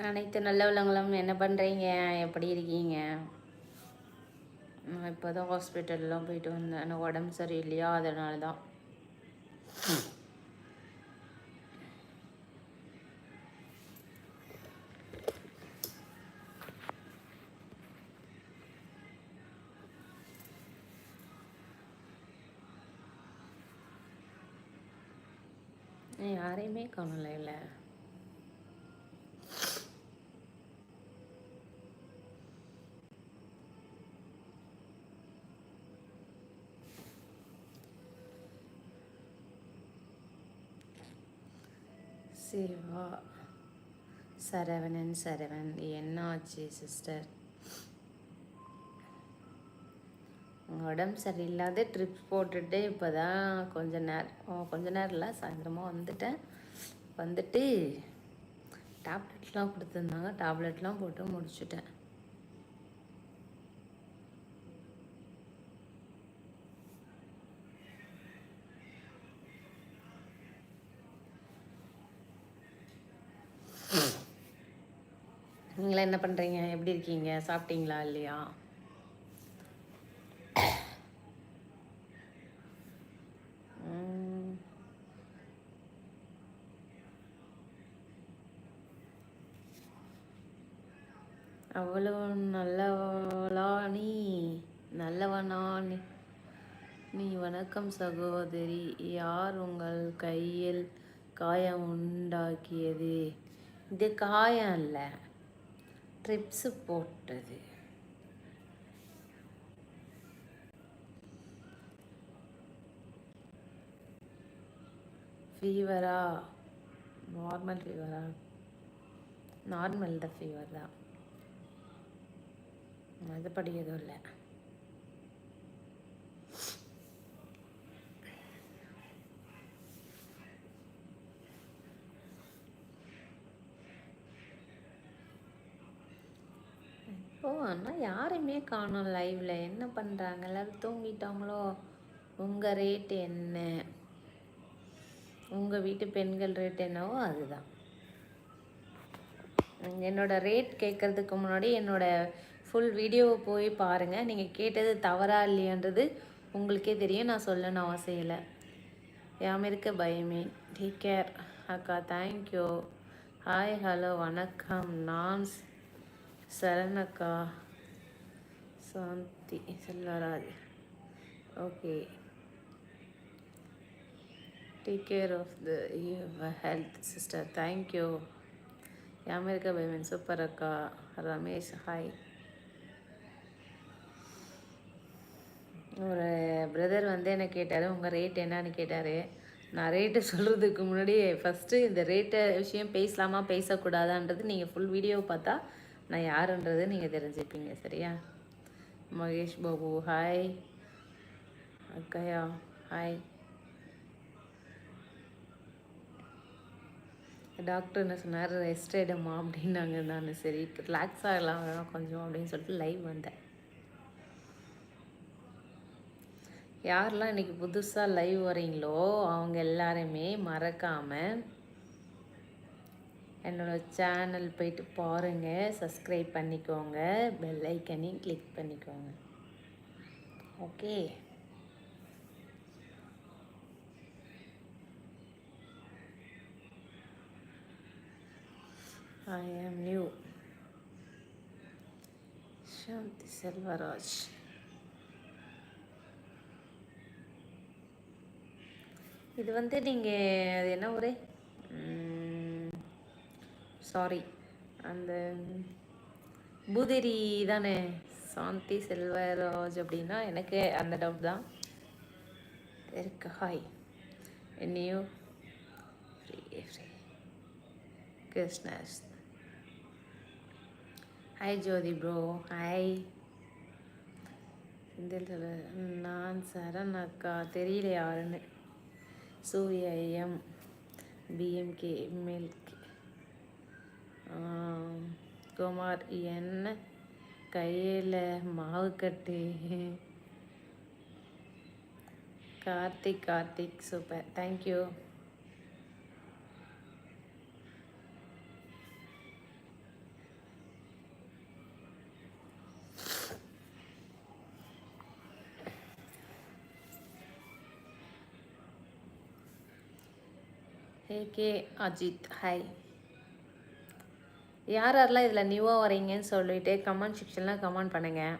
அனைத்து நல்லவளங்களும் என்ன பண்ணுறீங்க எப்படி இருக்கீங்க? நான் இப்போ தான் ஹாஸ்பிட்டல்லாம் போயிட்டு வந்தேன். எனக்கு உடம்பு சரியில்லையா? அதனால தான் யாரையுமே காணலை இல்லை சிவா. சரவணன் சரவணன். என்ன ஆச்சு சிஸ்டர் உடம்பு சரியில்லாத ட்ரிப் போட்டுட்டு இப்போ தான் கொஞ்ச நேரம் கொஞ்ச நேரம் இல்லை சாயந்தரமாக வந்துட்டேன். வந்துட்டு டேப்லெட்லாம் கொடுத்துருந்தாங்க. டேப்லெட்லாம் போட்டு முடிச்சுட்டேன். நீங்களாம் என்ன பண்ணுறீங்க எப்படி இருக்கீங்க? சாப்பிட்டீங்களா? இல்லையா? அவ்வளோ நல்லவளா நீ? நல்லவனா நீ? நீ வணக்கம் சகோதரி. யார் உங்கள் கையில் காயம் உண்டாக்கியது? இது காயம் இல்லை. ட்ரிப்ஸு போட்டது. ஃபீவரா? நார்மல் ஃபீவரா? நார்மல் தான் ஃபீவர் தான். மற்றபடி எதுவும் இல்லை. ஓ ஆனால் யாரையுமே காணும் லைவில் என்ன பண்ணுறாங்க எல்லோரும் தூங்கிட்டாங்களோ? உங்கள் ரேட் என்ன? உங்கள் வீட்டு பெண்கள் ரேட் என்னவோ அதுதான். என்னோட ரேட் கேட்குறதுக்கு முன்னாடி என்னோடய ஃபுல் வீடியோவை போய் பாருங்கள் நீங்கள் கேட்டது தவறா இல்லையன்றது உங்களுக்கே தெரியும். நான் சொல்லணும் அவசியம் இல்லை. யாமிருக்க பயமே. டேக் கேர் அக்கா தேங்க்யூ ஹாய் ஹலோ வணக்கம். நான் சரணக்கா Shanthi Selvaraj. Okay. Take care of the health sister thank you America பைமன் super அக்கா. ரமேஷ் ஹாய் ஒரு பிரதர் வந்து என்ன கேட்டார்? உங்கள் ரேட் என்னன்னு கேட்டார். நான் ரேட்டு சொல்கிறதுக்கு முன்னாடி ஃபஸ்ட்டு இந்த ரேட்டை விஷயம் பேசலாமா பேசக்கூடாதான்றது நீங்கள் ஃபுல் வீடியோ பார்த்தா நான் யாருன்றது நீங்கள் தெரிஞ்சுப்பீங்க சரியா? மகேஷ் பாபு ஹாய் அக்கையா ஹாய் டாக்டர் என்ன சொன்னார் ரெஸ்ட் எடுமா அப்படின்னாங்க. நான் சரி ரிலாக்ஸ் ஆகலாம் வேணாம் கொஞ்சம் அப்படின்னு சொல்லிட்டு லைவ் வந்தேன். யாரெல்லாம் இன்னைக்கு புதுசாக லைவ் வரீங்களோ அவங்க எல்லாருமே மறக்காமல் என்னோட சேனல் போயிட்டு பாருங்கள் சப்ஸ்கிரைப் பண்ணிக்கோங்க. பெல் ஐக்கனையும் கிளிக் பண்ணிக்கோங்க. ஓகே ஐ ஆம் நியூ சாந்தி செல்வராஜ் இது வந்து நீங்கள் அது என்ன ஒரு சாரி அந்த பூதேரி தானே? சாந்தி செல்வராஜ் அப்படின்னா எனக்கு அந்த டவுட் தான். இருக்கு. ஹாய் என்னையும் free free Krishna's hi Jothi bro hi Senthil தலைவர். நான் சரண் அக்கா தெரியல யாருன்னு. சூர்யா எம் பிஎம்கே மில்க் कुमार कई मटी Karthik Karthik super thank you AK Ajith hi யார் யாரெல்லாம் இதில் நியூவாக வரீங்கன்னு சொல்லிட்டு கமெண்ட் செக்ஷனில் கமெண்ட் பண்ணுங்கள்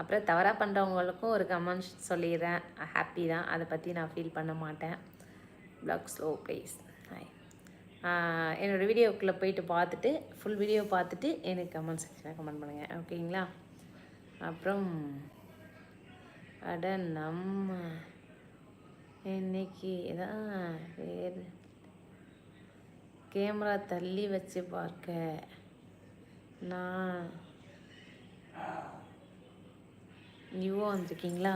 அப்புறம் தவறாக பண்ணுறவங்களுக்கும் ஒரு கமெண்ட் சொல்லிடுறேன். ஹாப்பி தான். அதை பற்றி நான் ஃபீல் பண்ண மாட்டேன். பிளாக் ஸ்லோ ப்ளீஸ் ஹாய் என்னோடய வீடியோக்குள்ளே போயிட்டு பார்த்துட்டு ஃபுல் வீடியோ பார்த்துட்டு எனக்கு கமெண்ட் செக்ஷனில் கமெண்ட் பண்ணுங்கள் ஓகேங்களா அப்புறம் அட நம்ம இன்னைக்கு தான் வேறு கேமரா தள்ளி வச்சு பார்க்க. நான் நியூவாக வந்திருக்கீங்களா?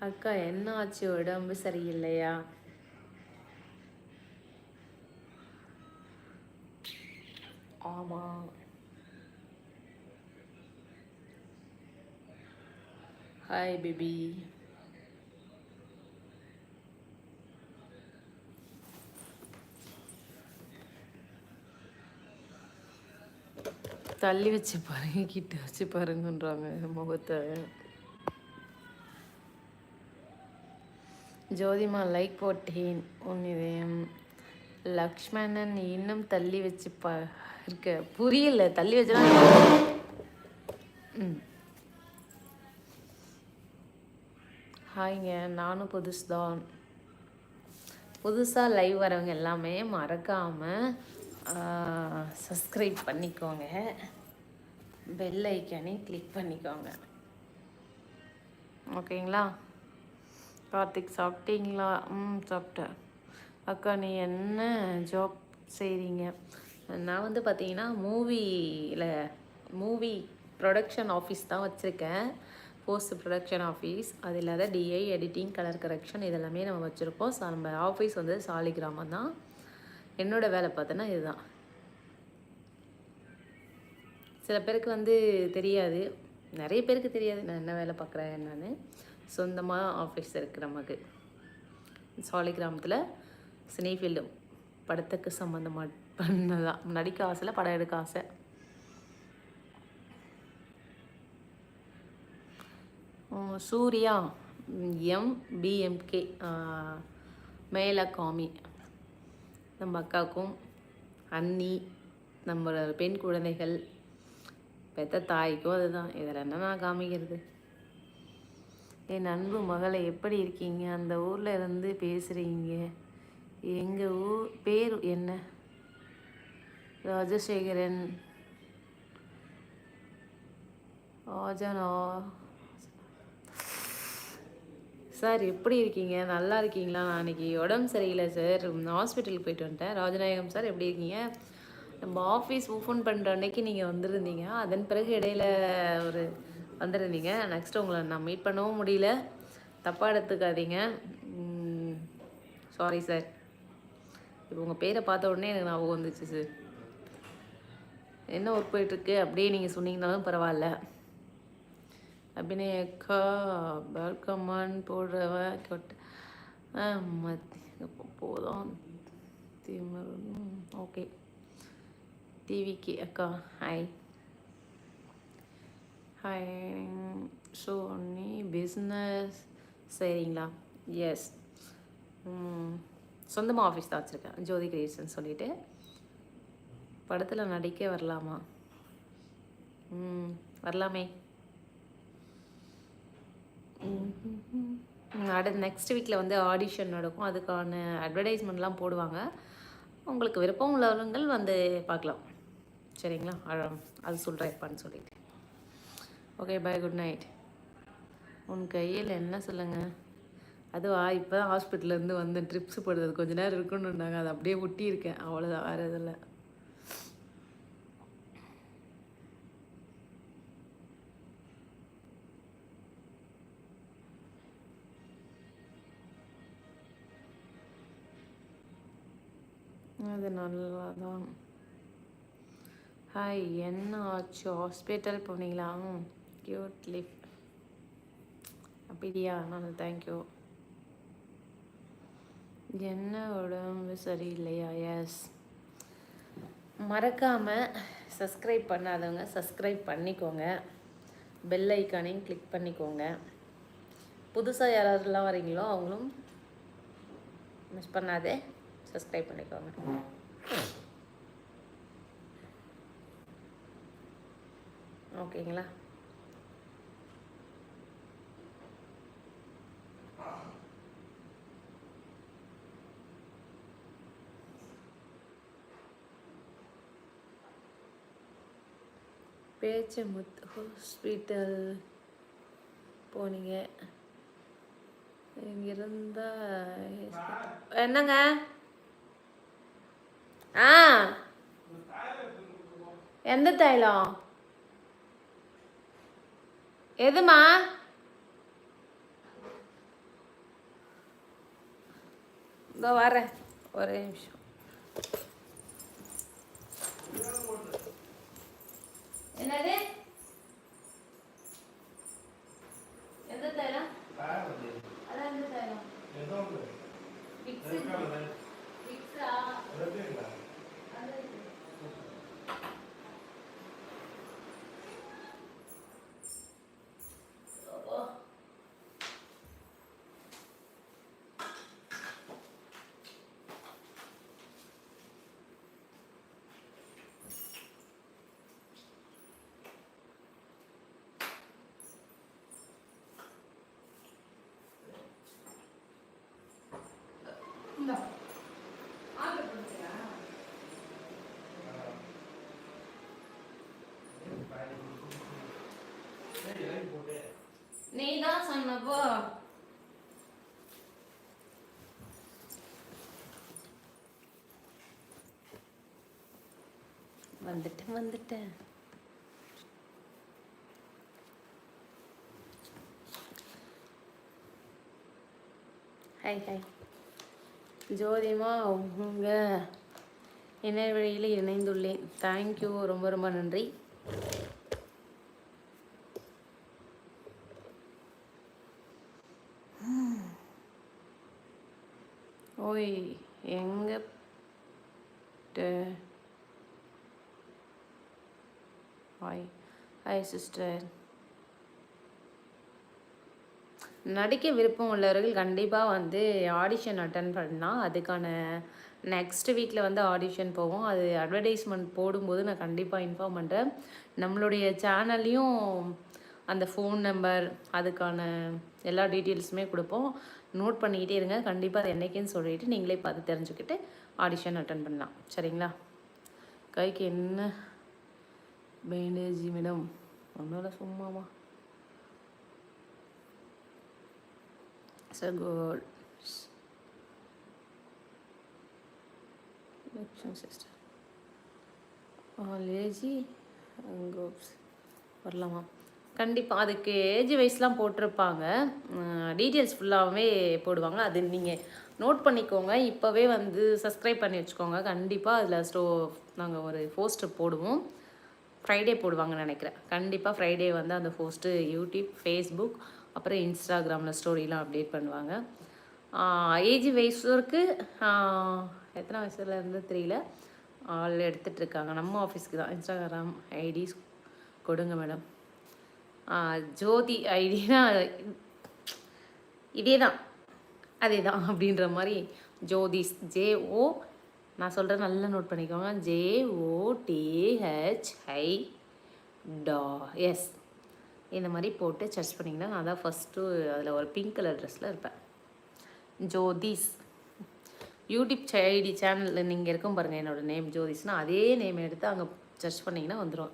அக்கா என்ன ஆச்சு? உடம்பு சரியில்லையா? ஆமாம் ஹாய் பேபி தள்ளி வச்சு பாருங்க கிட்ட வச்சு பாருங்கன்றாங்க முகத்தை. ஜோதிமா லைக் போட்டேன். உன் இதயம் லக்ஷ்மணன் இன்னும் தள்ளி வச்சு பா இருக்க. புரியல தள்ளி வச்சுனா ம். ஹாய்ங்க நானும் புதுசு தான் புதுசாக லைவ் வரவங்க எல்லாமே மறக்காமல் சப்ஸ்கிரைப் பண்ணிக்கோங்க. பெல் ஐக்கானே கிளிக் பண்ணிக்கோங்க. ஓகேங்களா? கார்த்திக் சாப்பிட்டீங்களா? ம் சாப்பிட்டேன். அக்கா நீ என்ன ஜாப் செய்கிறீங்க நான் வந்து பார்த்தீங்கன்னா மூவியில் மூவி ப்ரொடக்ஷன் ஆஃபீஸ் தான் வச்சுருக்கேன். போஸ்ட் ப்ரொடக்ஷன் ஆஃபீஸ் அது இல்லாத டிஐ எடிட்டிங் கலர் கரெக்ஷன் இதெல்லாமே நம்ம வச்சுருக்கோம் ஸோ நம்ம ஆஃபீஸ் வந்து சாலிகிராமம் தான். என்னோட வேலை பார்த்தோன்னா இதுதான். சில பேருக்கு வந்து தெரியாது. நிறைய பேருக்கு தெரியாது நான் என்ன வேலை பார்க்குறேன் என்னன்னு. சொந்தமாக ஆஃபீஸ் இருக்குது நமக்கு சாலிகிராமத்தில் சினிஃபீல்டு படத்துக்கு சம்மந்தமாக பண்ணதான் நடிக்க ஆசையில் படம் எடுக்க ஆசை. சூர்யா எம் பிஎம்கே மேல காமி நம்ம அக்காவுக்கும் அண்ணி நம்மளோட பெண் குழந்தைகள் பெத்த தாய்க்கும் அதுதான். இதில் என்ன நான் காமிக்கிறது? என் அன்பு மகளை எப்படி இருக்கீங்க? அந்த ஊரில் இருந்து பேசுகிறீங்க எங்கள் ஊர் பேர் என்ன? ராஜசேகரன். ராஜனா சார் எப்படி இருக்கீங்க? நல்லா இருக்கீங்களா? நான் அன்றைக்கி உடம்பு சரியில்லை சார். ஹாஸ்பிட்டலுக்கு போயிட்டு வந்துட்டேன். ராஜநாயகம் சார் எப்படி இருக்கீங்க? நம்ம ஆஃபீஸ் ஓப்பன் பண்ணுற அன்னைக்கு நீங்கள் வந்திருந்தீங்க. அதன் பிறகு இடையில ஒரு வந்திருந்தீங்க. நெக்ஸ்ட் உங்களை நான் மீட் பண்ணவும் முடியல. தப்பாக எடுத்துக்காதீங்க. Sorry sir. இப்போ உங்கள் பேரை பார்த்த உடனே எனக்கு ஞாபகம் வந்துச்சு சார். என்ன ஒர்க் போயிட்டுருக்கு அப்படியே நீங்கள் சொன்னீங்கனாலும் பரவாயில்ல. அபிநய அக்கா பெல்கமான் போடுறவ கேட்ட போதும். ஓகே. டிவிக்கு அக்கா ஹாய். ஹாய். ஸோ நீ பிஸ்னஸ் சரிங்களா எஸ் சொந்தமாக ஆஃபீஸ் தான் வச்சுருக்கேன். ஜோதி கிரியேஷன் சொல்லிட்டு. படத்தில் நடிக்க வரலாமா? ம். வரலாமே. அடுத்த நெக்ஸ்ட் வீக்கில் வந்து ஆடிஷன் நடக்கும். அதுக்கான அட்வர்டைஸ்மெண்ட்லாம் போடுவாங்க. உங்களுக்கு விருப்பம் உள்ளவங்கள் வந்து பார்க்கலாம். சரிங்களா? அது சொல்கிறேன் எப்பான்னு சொல்லிட்டு. ஓகே பை குட் நைட் உன் கையில் என்ன சொல்லுங்க? அதுவா இப்போ தான் ஹாஸ்பிட்டல்லேருந்து வந்து ட்ரிப்ஸ் போடுறது. கொஞ்ச நேரம் இருக்குன்னு அதை அப்படியே ஒட்டி இருக்கேன் அவ்வளோதான் வேறு எதுவும் அது நல்லா தான் ஹாய் என்ன ஆச்சு? ஹாஸ்பிட்டல் போனீங்களா? கியூட் லிஃப் அப்படியா? நான் தேங்க்யூ என்ன? உடம்பு சரியில்லையா? எஸ் மறக்காமல் சப்ஸ்கிரைப் பண்ணாதவங்க சப்ஸ்கிரைப் பண்ணிக்கோங்க. பெல் ஐக்கானையும் கிளிக் பண்ணிக்கோங்க. புதுசாக யாராவதுலாம் வரீங்களோ அவங்களும் மிஸ் பண்ணாதே. சப்ஸ்கிரைப் பண்ணிக்கோங்க. ஓகேங்களா? பேச்சமுத்து ஹாஸ்பிட்டல் போனீங்க. இங்கே இருந்தால் என்னங்க? ஆ. எந்த தைலம்? எதுமா இதோ வரேன் ஒரே நிமிஷம். என்னது? எந்த தைலம்? அதான் எந்த தைலம்? நீ தான் சொன்னப்போ வந்துட்டேன் வந்துட்டேன். ஹாய் ஹாய் ஜோதிமா உங்க இணையவழியில் இணைந்துள்ளேன். தேங்க்யூ ரொம்ப ரொம்ப நன்றி. ஓய் எங்க ஹாய் ஹாய் சிஸ்டர் நடிக்க விருப்பம் உள்ளவர்கள் கண்டிப்பாக வந்து ஆடிஷன் அட்டன் பண்ணால் அதுக்கான நெக்ஸ்ட் வீக்கில் வந்து ஆடிஷன் போவோம். அது அட்வர்டைஸ்மெண்ட் போடும்போது நான் கண்டிப்பாக இன்ஃபார்ம் பண்ணுறேன் நம்மளுடைய சேனல்லையும் அந்த ஃபோன் நம்பர் அதுக்கான எல்லா டீட்டெயில்ஸுமே கொடுப்போம். நோட் பண்ணிக்கிட்டே இருங்க. கண்டிப்பாக அது என்றைக்குன்னு சொல்லிட்டு நீங்களே பார்த்து தெரிஞ்சுக்கிட்டு ஆடிஷன் அட்டன் பண்ணலாம். சரிங்களா? கைக்கு என்ன பேண்டேஜ் மேடம் ஒன்றும் இல்லை சும்மாமா So good. Election லேஜி கோப்ஸ் வரலாமா? கண்டிப்பாக அதுக்கு ஏஜ் வைஸ்லாம் போட்டிருப்பாங்க. டீட்டெயில்ஸ் ஃபுல்லாகவே போடுவாங்க. அது நீங்கள் நோட் பண்ணிக்கோங்க. இப்போவே வந்து சப்ஸ்கிரைப் பண்ணி வச்சுக்கோங்க. கண்டிப்பாக அதில் ஸ்டோ நாங்கள் ஒரு போஸ்டர் போடுவோம். ஃப்ரைடே போடுவாங்கன்னு நினைக்கிறேன். கண்டிப்பாக ஃப்ரைடே வந்து அந்த போஸ்ட்டு யூடியூப் ஃபேஸ்புக் அப்புறம் இன்ஸ்டாகிராமில் ஸ்டோரிலாம் அப்டேட் பண்ணுவாங்க. ஏஜ் வயசுக்கு எத்தனை வயசுல இருந்து தெரியல. ஆள் எடுத்துகிட்ருக்காங்க நம்ம ஆஃபீஸ்க்கு தான். இன்ஸ்டாகிராம் ஐடிஸ் கொடுங்க மேடம் ஜோதி ஐடினா இதே தான் அதே தான் அப்படின்ற மாதிரி ஜோதிஸ் ஜே ஓ நான் சொல்கிறேன் நல்லா நோட் பண்ணிக்கோங்க. ஜே ஓ டிஹெச் ஐ டா எஸ். இந்த மாதிரி போட்டு சர்ச் பண்ணிங்கன்னா நான் தான் ஃபஸ்ட்டு அதில் ஒரு பிங்க் கலர் ட்ரெஸ்ஸில் இருப்பேன். ஜோதிஸ். யூடியூப் ஐடி சேனலில் நீங்கள் இருக்கும் பாருங்கள் என்னோடய நேம் ஜோதிஸ்னால் அதே நேம் எடுத்து அங்கே சர்ச் பண்ணிங்கன்னா வந்துடும்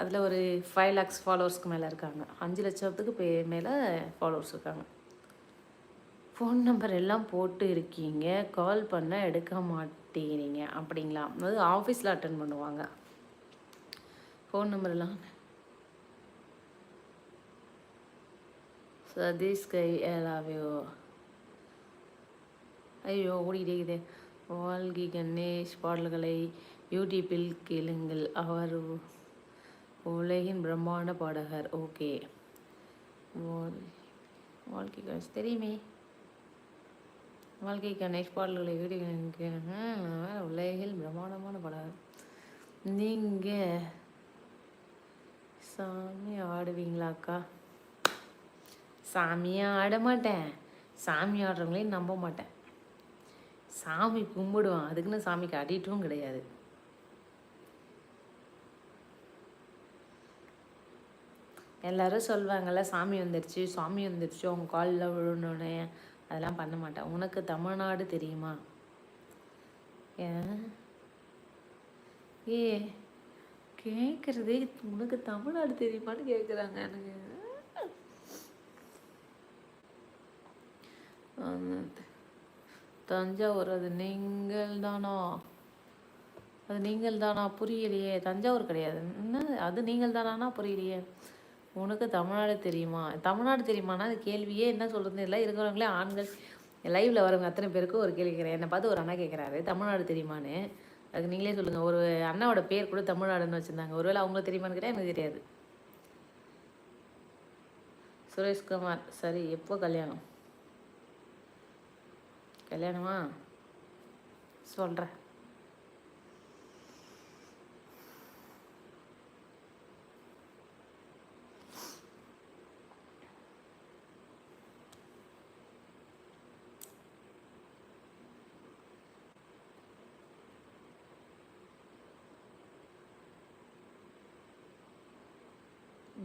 அதில் ஒரு ஃபைவ் லேக்ஸ் ஃபாலோவர்ஸ்க்கு மேலே இருக்காங்க. அஞ்சு லட்சத்துக்கு பே மேலே ஃபாலோவர்ஸ் இருக்காங்க. ஃபோன் நம்பர் எல்லாம் போட்டு இருக்கீங்க. கால் பண்ண எடுக்க மாட்டேங்கிறீங்க. அப்படிங்களா? அதாவது ஆஃபீஸில் அட்டன் பண்ணுவாங்க. ஃபோன் நம்பர்லாம் சதீஷ் கை ஏலாவியோ ஐயோ ஓடிக்கிட்டே வால்கி கணேஷ் பாடல்களை யூடியூப்பில் கேளுங்கள். அவர் உலகின் பிரம்மாண்ட பாடகர். ஓகே. வாழ்க்கை கணேஷ் தெரியுமே. வாழ்க்கை கணேஷ் பாடல்களை யூடியூப் உலகில் பிரம்மாண்டமான பாடகர். நீங்கள் சாமி ஆடுவீங்களாக்கா சாமியாக ஆட மாட்டேன். சாமி ஆடுறவங்களையும் நம்ப மாட்டேன். சாமி கும்பிடுவான். அதுக்குன்னு சாமிக்கு அடிட்டும் கிடையாது. எல்லாரும் சொல்லுவாங்கல்ல சாமி வந்துடுச்சு சாமி வந்துடுச்சு உங்க காலில் விழுணுன்னு அதெல்லாம் பண்ண மாட்டேன் உனக்கு தமிழ்நாடு தெரியுமா? ஏ? கேட்குறதே உனக்கு தமிழ்நாடு தெரியுமான்னு கேட்குறாங்க எனக்கு. தஞ்சாவூர் அது நீங்கள் தானா? அது நீங்கள் தானா? புரியலையே தஞ்சாவூர் கிடையாது. என்ன அது நீங்கள் தானா புரியலையே. உனக்கு தமிழ்நாடு தெரியுமா? தமிழ்நாடு தெரியுமானா அது கேள்வியே என்ன சொல்கிறது இல்லை இருக்கிறவங்களே ஆண்கள் லைவில் வரவங்க அத்தனை பேருக்கும் ஒரு கேள்வி கேட்குறேன் என்னை பார்த்து ஒரு அண்ணா கேட்குறாரு தமிழ்நாடு தெரியுமான்னு? அதுக்கு நீங்களே சொல்லுங்கள் ஒரு அண்ணாவோட பேர் கூட தமிழ்நாடுன்னு வச்சுருந்தாங்க. ஒருவேளை அவங்களுக்கு தெரியுமான்னு கேட்டால் எனக்கு தெரியாது. சுரேஷ்குமார் சரி எப்போ கல்யாணம்? கல்யாணமா? சொல்கிறேன்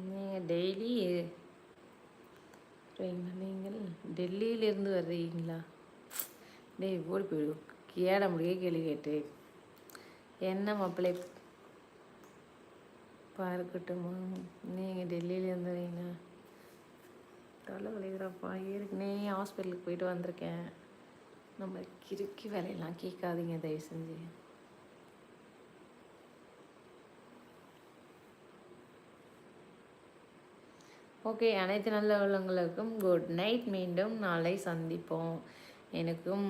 நீங்கள் டெய்லி நீங்கள் டெல்லியிலேருந்து வர்றீங்களா? டேய் ஓடி போயிடு கேட முடிய கேள்வி கேட்டு என்ன மாப்பிள்ளை? பார்க்கட்டுமா. நீங்கள் டெல்லியிலேருந்து வரீங்களா தலை வலிக்கிறப்பா ஏற்கனவே ஹாஸ்பிட்டலுக்கு போயிட்டு வந்திருக்கேன். நம்ம கிறுக்கி வேலையெல்லாம் கேட்காதீங்க தயவு செஞ்சு. ஓகே அனைத்து நல்ல உள்ளவங்களுக்கும் குட் நைட் மீண்டும் நாளை சந்திப்போம். எனக்கும்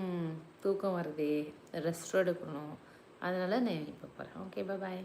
தூக்கம் வருதே. ரெஸ்ட் எடுக்கணும். அதனால் நான் இப்போ போகிறேன் ஓகே பாய்